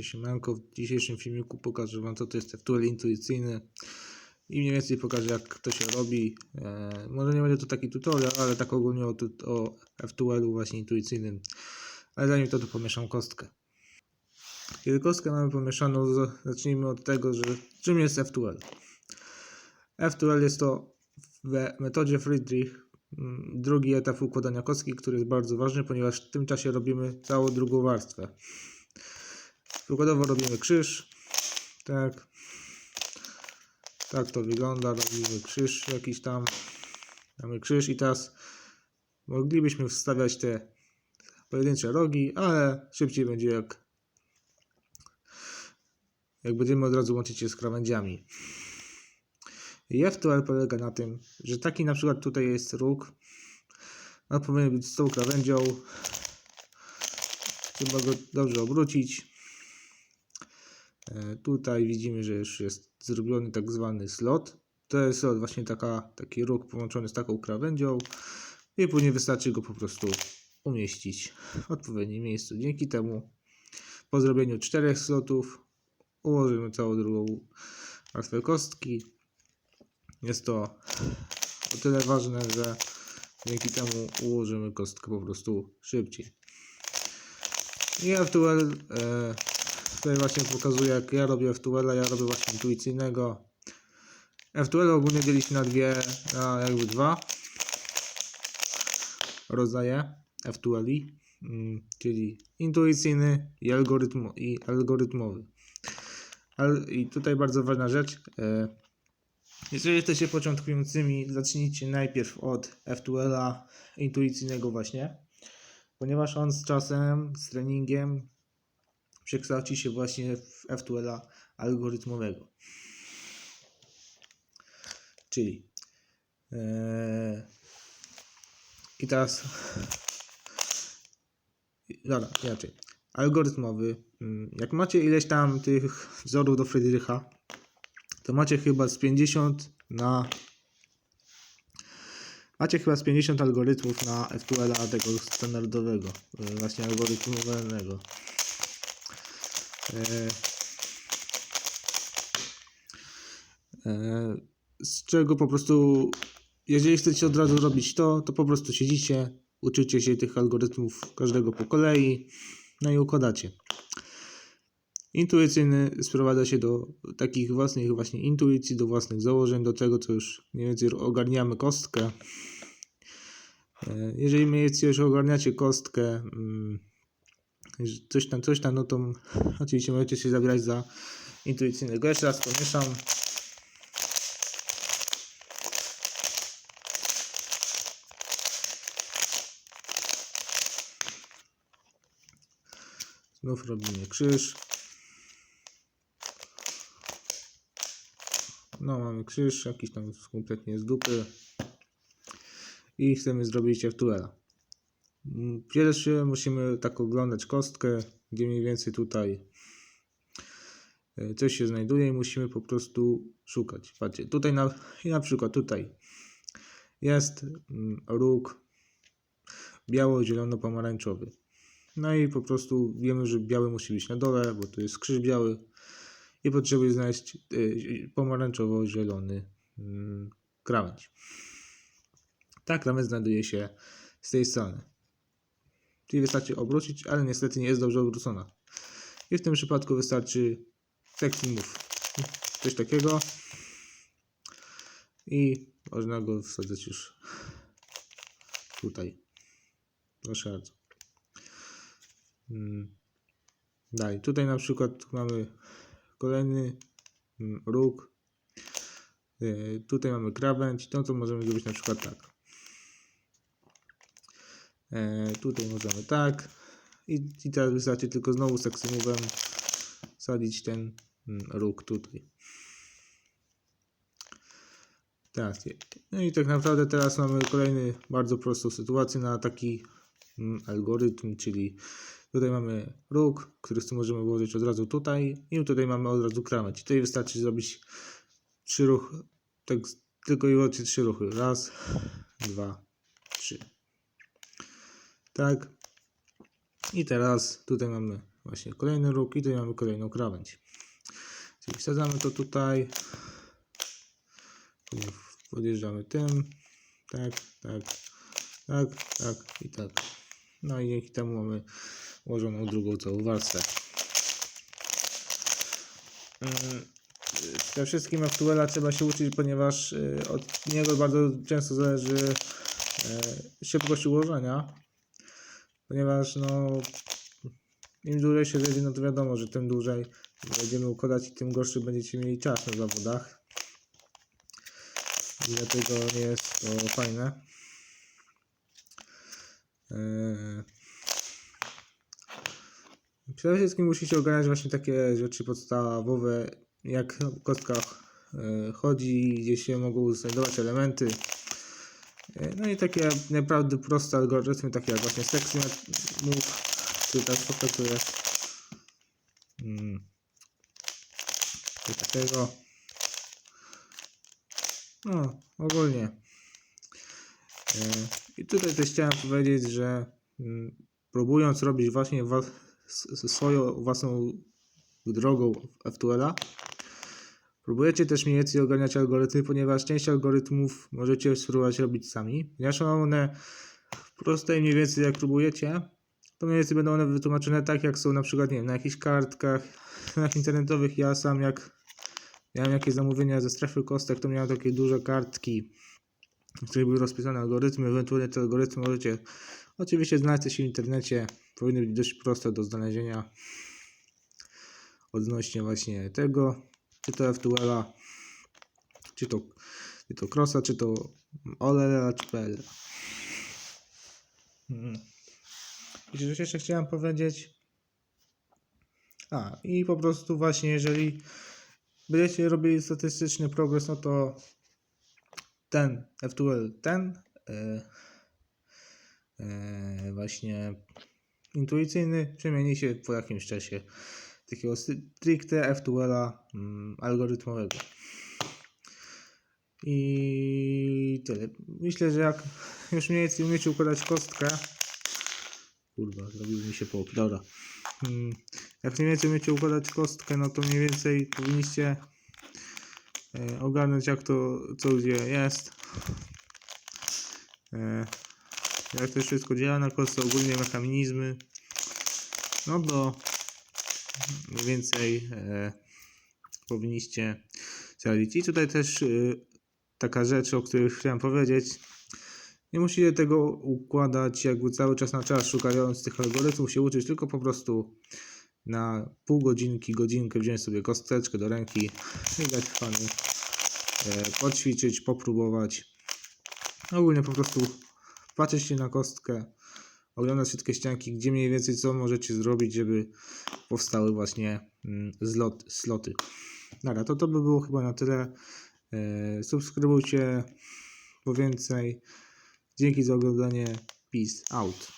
Siemanko, w dzisiejszym filmiku pokażę Wam co to jest FTL intuicyjny i mniej więcej pokażę jak to się robi. E, może nie będzie to taki tutorial, ale tak ogólnie o, o FTL-u właśnie intuicyjnym. Ale zanim to, to pomieszam kostkę. Kiedy kostkę mamy pomieszaną, zacznijmy od tego, że czym jest FTL. FTL jest to w metodzie Friedrich mm, drugi etap układania kostki, który jest bardzo ważny, ponieważ w tym czasie robimy całą drugą warstwę. Przykładowo robimy krzyż. Tak. Tak to wygląda. Robimy krzyż jakiś tam. Mamy krzyż i teraz moglibyśmy wstawiać te pojedyncze rogi, ale szybciej będzie jak jak będziemy od razu łączyć je z krawędziami. I FTL polega na tym, że taki na przykład tutaj jest róg. On powinien być z tą krawędzią. Trzeba go dobrze obrócić. Tutaj widzimy, że już jest zrobiony tak zwany slot. To jest slot, właśnie taka, taki róg połączony z taką krawędzią i później wystarczy go po prostu umieścić w odpowiednim miejscu. Dzięki temu po zrobieniu czterech slotów ułożymy całą drugą warstwę kostki. Jest to o tyle ważne, że dzięki temu ułożymy kostkę po prostu szybciej. I FTL e, Tutaj właśnie pokazuję jak ja robię FTL, ja robię właśnie intuicyjnego. FTL ogólnie dzieli się na dwie, na jakby dwa rodzaje FTL-i, mm, czyli intuicyjny i, algorytm, i algorytmowy. Al, I tutaj bardzo ważna rzecz. E, jeżeli jesteście początkującymi, zacznijcie najpierw od FTL-a intuicyjnego właśnie, ponieważ on z czasem, z treningiem przekształci się właśnie w FTL-a algorytmowego. Czyli e, i teraz dobra, inaczej. Algorytmowy. mm, Jak macie ileś tam tych wzorów do Friedricha, to macie chyba z 50 na Macie chyba z 50 algorytmów na FTL-a tego standardowego, e, właśnie algorytmowego. Z czego po prostu, jeżeli chcecie od razu robić to, to po prostu siedzicie, uczycie się tych algorytmów każdego po kolei, no i układacie. Intuicyjny sprowadza się do takich własnych właśnie intuicji, do własnych założeń, do tego, co już mniej więcej ogarniamy kostkę. E, Jeżeli mniej więcej już ogarniacie kostkę, mm, coś tam, coś tam, no to oczywiście możecie się zabierać za intuicyjnego. Jeszcze raz pomieszam. Znów robimy krzyż. No, mamy krzyż, jakiś tam kompletnie z dupy. I chcemy zrobić FTL. Mm, Pierwszy musimy tak oglądać kostkę, gdzie mniej więcej tutaj e, coś się znajduje i musimy po prostu szukać. Patrzcie, tutaj na, na przykład tutaj jest mm, róg biało-zielono-pomarańczowy. No i po prostu wiemy, że biały musi być na dole, bo to jest krzyż biały i potrzebujemy znaleźć y, pomarańczowo-zielony mm, krawędź. Ta krawędź znajduje się z tej strony. Czyli wystarczy obrócić, ale niestety nie jest dobrze obrócona. I w tym przypadku wystarczy taki move. Coś takiego. I można go wsadzać już tutaj. Proszę bardzo. Mm. Dalej. Tutaj na przykład mamy kolejny mm, róg. Yy, Tutaj mamy krawędź. To możemy zrobić na przykład tak. E, tutaj możemy tak. I, I teraz wystarczy tylko znowu sekcjonowem wsadzić ten mm, róg tutaj. Tak. No i tak naprawdę teraz mamy kolejny bardzo prostą sytuację na taki mm, algorytm, czyli tutaj mamy róg, który możemy włożyć od razu tutaj i tutaj mamy od razu krawędź. Tutaj wystarczy zrobić trzy ruchy, tak tylko i wyłącznie trzy ruchy. Raz, dwa. Tak. I teraz tutaj mamy właśnie kolejny róg i tutaj mamy kolejną krawędź. Czyli wsadzamy to tutaj. Podjeżdżamy tym. Tak, tak, tak, tak i tak. No i dzięki temu mamy ułożoną drugą całą warstwę. Mm, Przede wszystkim aktuela trzeba się uczyć, ponieważ y, od niego bardzo często zależy y, szybkość ułożenia. Ponieważ no im dłużej się zjedzie, no to wiadomo, że tym dłużej będziemy układać i tym gorszy będziecie mieli czas na zawodach. I dlatego nie jest to fajne. Eee, Przede wszystkim musicie ogarniać właśnie takie rzeczy podstawowe, jak w kostkach e, chodzi, gdzie się mogą znajdować elementy. No i takie naprawdę proste algorytmy, takie jak właśnie sekcjonet move, który tak pokazuje. Mm. Coś. No, ogólnie. E, I tutaj też chciałem powiedzieć, że mm, próbując robić właśnie wa- s- s- swoją własną drogą FTL-a, próbujecie też mniej więcej ogarniać algorytmy, ponieważ część algorytmów możecie spróbować robić sami. Ponieważ one proste i mniej więcej jak próbujecie, to mniej więcej będą one wytłumaczone tak, jak są na przykład, nie wiem, na jakichś kartkach, stronach internetowych. Ja sam jak miałem jakieś zamówienia ze strefy kostek, to miałem takie duże kartki, w których były rozpisane algorytmy. Ewentualnie te algorytmy możecie oczywiście znaleźć też w internecie. Powinny być dość proste do znalezienia odnośnie właśnie tego, czy to FTL-a, czy to, czy to Crossa, czy to OLL, czy PL. Mhm. I coś jeszcze chciałem powiedzieć. A, i po prostu właśnie, jeżeli będziecie robili statystyczny progres, no to ten F2L, ten e, e, właśnie intuicyjny przemieni się po jakimś czasie takiego stricte F2L mm, algorytmowego. I tyle. Myślę, że jak już mniej więcej umiecie układać kostkę, kurwa, zrobił mi się pop, dobra. Mm, Jak mniej więcej umiecie układać kostkę, no to mniej więcej powinniście e, ogarnąć jak to, co gdzie jest. E, jak to wszystko działa na kostce, ogólnie mechanizmy. No to więcej e, powinniście zaradzić. I tutaj też e, taka rzecz, o której chciałem powiedzieć. Nie musicie tego układać jakby cały czas na czas, szukając tych algorytmów, się uczyć, tylko po prostu na pół godzinki, godzinkę wziąć sobie kosteczkę do ręki i dać fany, e, poćwiczyć, popróbować. Ogólnie po prostu patrzeć się na kostkę, oglądać wszystkie ścianki, gdzie mniej więcej co możecie zrobić, żeby powstały właśnie mm, zlot, sloty. Dobra, to to by było chyba na tyle. E, subskrybujcie po więcej. Dzięki za oglądanie. Peace out.